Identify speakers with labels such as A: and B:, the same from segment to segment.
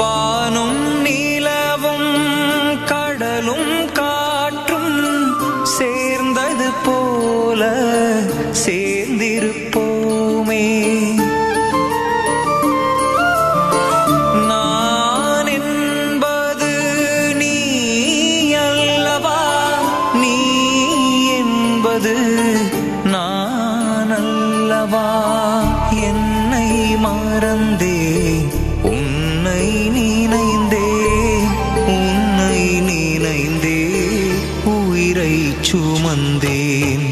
A: வானும் நிலவும் கடலும் காற்றும் சேர்ந்தது போல சேர்ந்திருப்போமே. நான் என்பது நீ அல்லவா நீ என்பது நான் அல்லவா என்னை மறந்தே சுமந்தேன்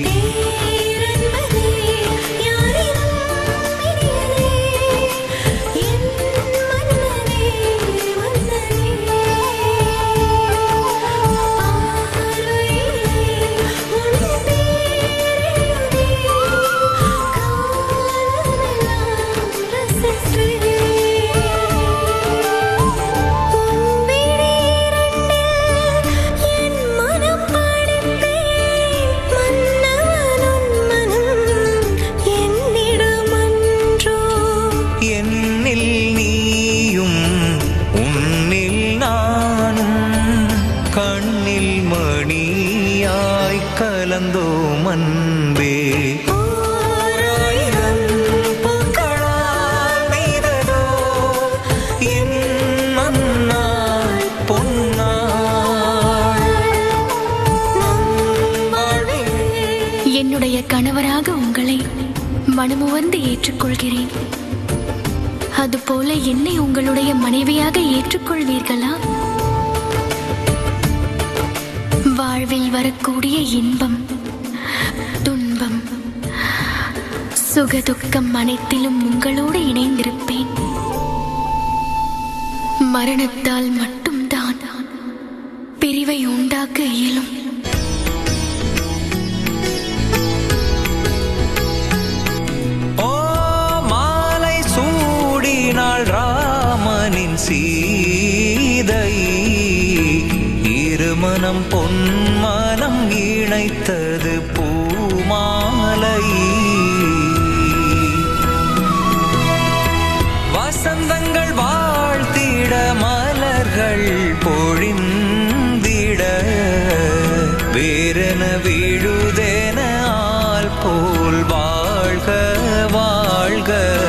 B: நம் வாழ்விலே
C: என்னுடைய கணவராக உங்களை மனமுவந்து ஏற்றுக்கொள்கிறேன். அதுபோல என்னை உங்களுடைய மனைவியாக ஏற்றுக்கொள்வீர்களா? வாழ்வில் வரக்கூடிய இன்பம் சுகதுக்கம் அனைத்திலும் உங்களோடு இணைந்திருப்பேன். மரணத்தால் மட்டும்தான் பிரிவை உண்டாக்க இயலும்.
A: ஓ மாலை சூடினாள் ராமனின் சீதை இருமனம் பொன்மனம் இணைத்தது. வீழுதேன ஆள் போல் வாழ்க வாழ்க.